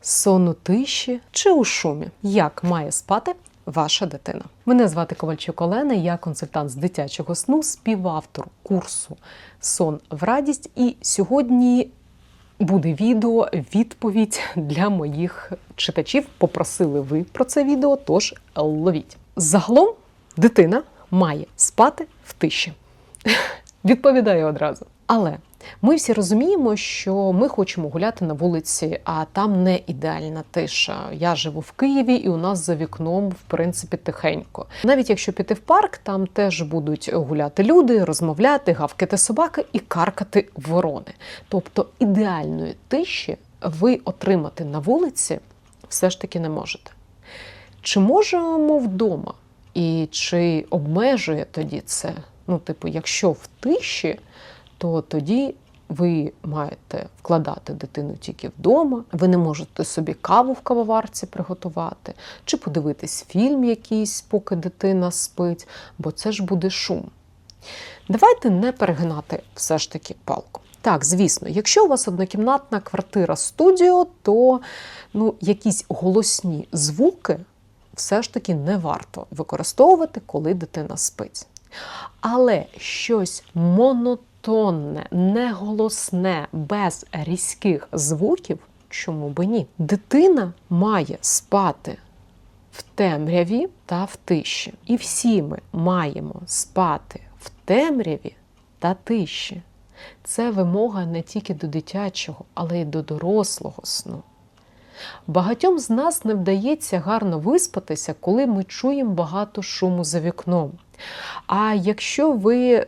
сон у тиші чи у шумі. Як має спати ваша дитина? Мене звати Ковальчук Олена, я консультант з дитячого сну, співавтор курсу Сон в радість. І сьогодні буде відео відповідь для моїх читачів. Попросили ви про це відео, тож ловіть. Загалом дитина має спати в тиші. Відповідаю одразу. Але ми всі розуміємо, що ми хочемо гуляти на вулиці, а там не ідеальна тиша. Я живу в Києві, і у нас за вікном, в принципі, тихенько. Навіть якщо піти в парк, там теж будуть гуляти люди, розмовляти, гавкати собаки і каркати ворони. Тобто ідеальної тиші ви отримати на вулиці все ж таки не можете. Чи можемо вдома? І чи обмежує тоді це? Ну, типу, якщо в тиші, то тоді ви маєте вкладати дитину тільки вдома, ви не можете собі каву в кавоварці приготувати, чи подивитись фільм якийсь, поки дитина спить, бо це ж буде шум. Давайте не перегинати все ж таки палку. Так, звісно, якщо у вас однокімнатна квартира студіо, то ну, якісь голосні звуки все ж таки не варто використовувати, коли дитина спить. Але щось монотонне, неголосне, без різких звуків, чому би ні? Дитина має спати в темряві та в тиші. І всі ми маємо спати в темряві та тиші. Це вимога не тільки до дитячого, але й до дорослого сну. Багатьом з нас не вдається гарно виспатися, коли ми чуємо багато шуму за вікном. А якщо ви е,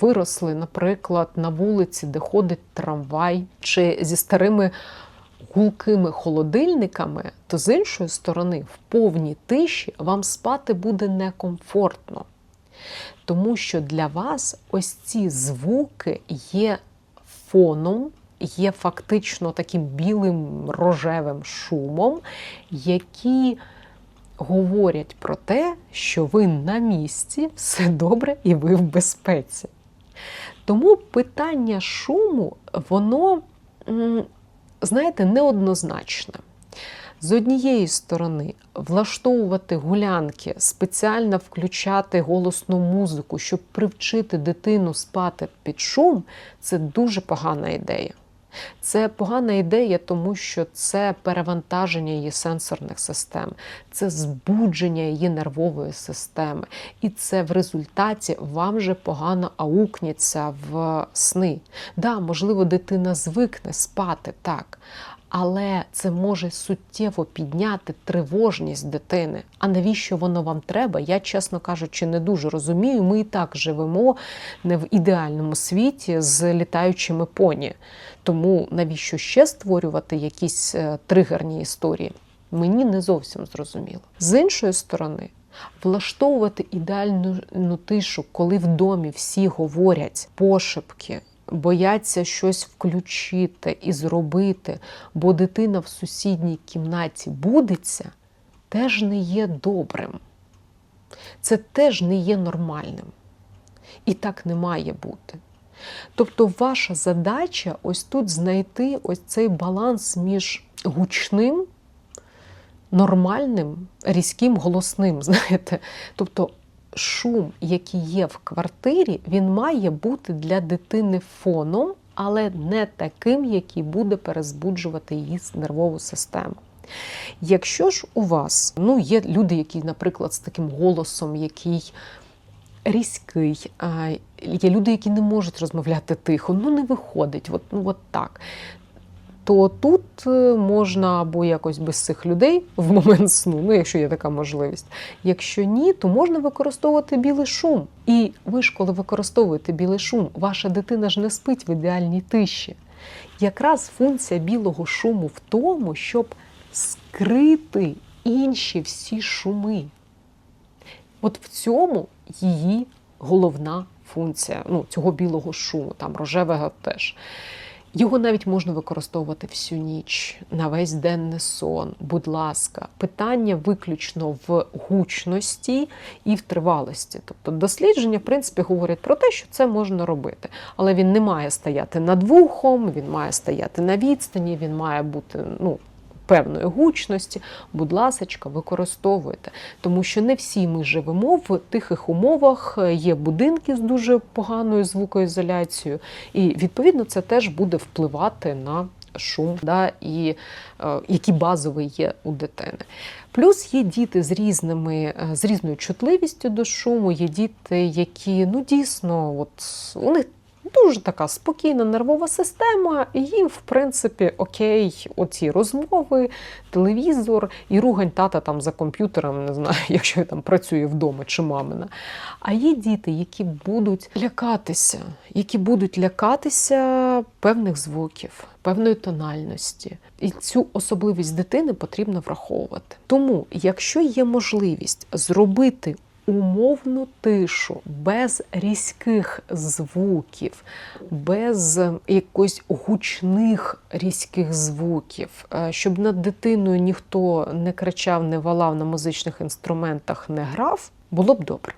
виросли, наприклад, на вулиці, де ходить трамвай, чи зі старими гулкими холодильниками, то з іншої сторони, в повній тиші вам спати буде некомфортно. Тому що для вас ось ці звуки є фоном, є фактично таким білим рожевим шумом, які говорять про те, що ви на місці, все добре і ви в безпеці. Тому питання шуму, воно, знаєте, неоднозначне. З однієї сторони, влаштовувати гулянки, спеціально включати голосну музику, щоб привчити дитину спати під шум, це дуже погана ідея. Це погана ідея, тому що це перевантаження її сенсорних систем, це збудження її нервової системи. І це в результаті вам же погано аукнеться в сни. Да, можливо, дитина звикне спати так. Але це може суттєво підняти тривожність дитини. А навіщо воно вам треба? Я, чесно кажучи, не дуже розумію. Ми і так живемо не в ідеальному світі з літаючими поні. Тому навіщо ще створювати якісь е, тригерні історії? Мені не зовсім зрозуміло. З іншої сторони, влаштовувати ідеальну ну, тишу, коли в домі всі говорять пошепки. Бояться щось включити і зробити, бо дитина в сусідній кімнаті будеться, теж не є добрим. Це теж не є нормальним. І так не має бути. Тобто, ваша задача ось тут знайти ось цей баланс між гучним, нормальним, різким, голосним. знаєте. Тобто, шум, який є в квартирі, він має бути для дитини фоном, але не таким, який буде перезбуджувати її нервову систему. Якщо ж у вас ну, є люди, які, наприклад, з таким голосом, який різкий, є люди, які не можуть розмовляти тихо, ну не виходить, от, ну от так. То тут е, можна або якось без цих людей в момент сну, ну якщо є така можливість. Якщо ні, то можна використовувати білий шум. І ви ж, коли використовуєте білий шум, ваша дитина ж не спить в ідеальній тиші. Якраз функція білого шуму в тому, щоб скрити інші всі шуми. От в цьому її головна функція ну, цього білого шуму, там рожевого теж. Його навіть можна використовувати всю ніч, на весь денний сон. Будь ласка, питання виключно в гучності і в тривалості. Тобто дослідження, в принципі, говорять про те, що це можна робити. Але він не має стояти над вухом, він має стояти на відстані, він має бути ну, певної гучності, будь ласочка, використовуйте. Тому що не всі ми живемо в тихих умовах, є будинки з дуже поганою звукоізоляцією, і відповідно це теж буде впливати на шум, да, і е, які базові є у дитини. Плюс є діти з різними е, з різною чутливістю до шуму. Є діти, які ну дійсно, от у них дуже така спокійна нервова система, і їм, в принципі, окей, оці розмови, телевізор і ругань тата там за комп'ютером, не знаю, якщо там працює вдома чи мамина. А є діти, які будуть лякатися, які будуть лякатися певних звуків, певної тональності. І цю особливість дитини потрібно враховувати. Тому, якщо є можливість зробити умовну тишу, без різких звуків, без якось гучних різких звуків, е, щоб над дитиною ніхто не кричав, не валав на музичних інструментах, не грав, було б добре.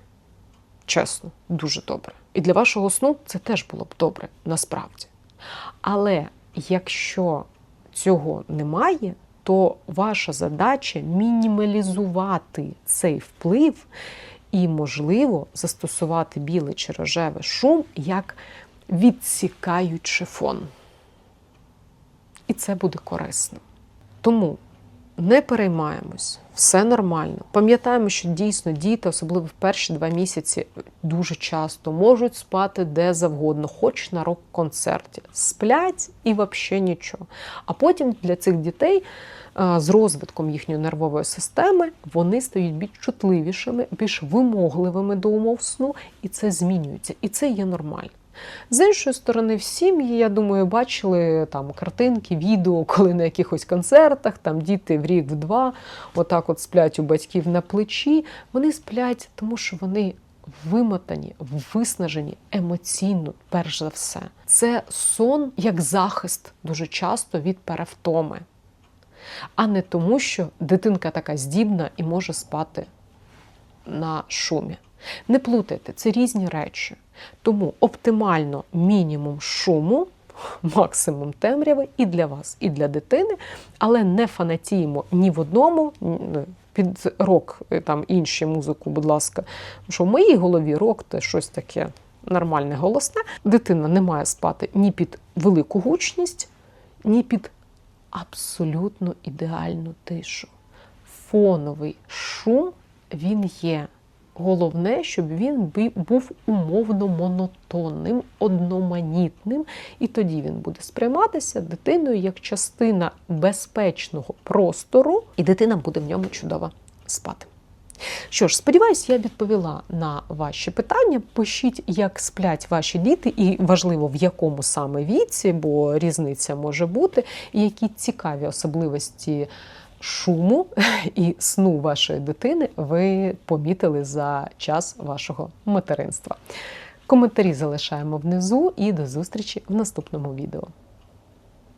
Чесно, дуже добре. І для вашого сну це теж було б добре, насправді. Але якщо цього немає, то ваша задача мінімалізувати цей вплив і, можливо, застосувати біле чи рожеве шум як відсікаючий фон. І це буде корисно. Тому не переймаємось, все нормально. Пам'ятаємо, що дійсно діти, особливо в перші два місяці, дуже часто можуть спати де завгодно, хоч на рок-концерті. Сплять і взагалі нічого. А потім для цих дітей е, з розвитком їхньої нервової системи вони стають більш чутливішими, більш вимогливими до умов сну, і це змінюється. І це є нормально. З іншої сторони, в сім'ї, я думаю, бачили там картинки, відео, коли на якихось концертах там діти в рік, в два, отак от сплять у батьків на плечі. Вони сплять, тому що вони вимотані, виснажені емоційно, перш за все. Це сон як захист дуже часто від перевтоми, а не тому, що дитинка така здібна і може спати на шумі. Не плутайте, це різні речі. Тому оптимально мінімум шуму, максимум темряви і для вас, і для дитини, але не фанатіємо ні в одному. Під рок, там інші музику, будь ласка. Що в моїй голові рок це щось таке нормальне голосне. Дитина не має спати ні під велику гучність, ні під абсолютно ідеальну тишу. Фоновий шум він є. Головне, щоб він був умовно монотонним, одноманітним, і тоді він буде сприйматися дитиною як частина безпечного простору, і дитина буде в ньому чудово спати. Що ж, сподіваюся, я відповіла на ваші питання. Пишіть, як сплять ваші діти, і важливо, в якому саме віці, бо різниця може бути, і які цікаві особливості шуму і сну вашої дитини ви помітили за час вашого материнства. Коментарі залишаємо внизу і до зустрічі в наступному відео.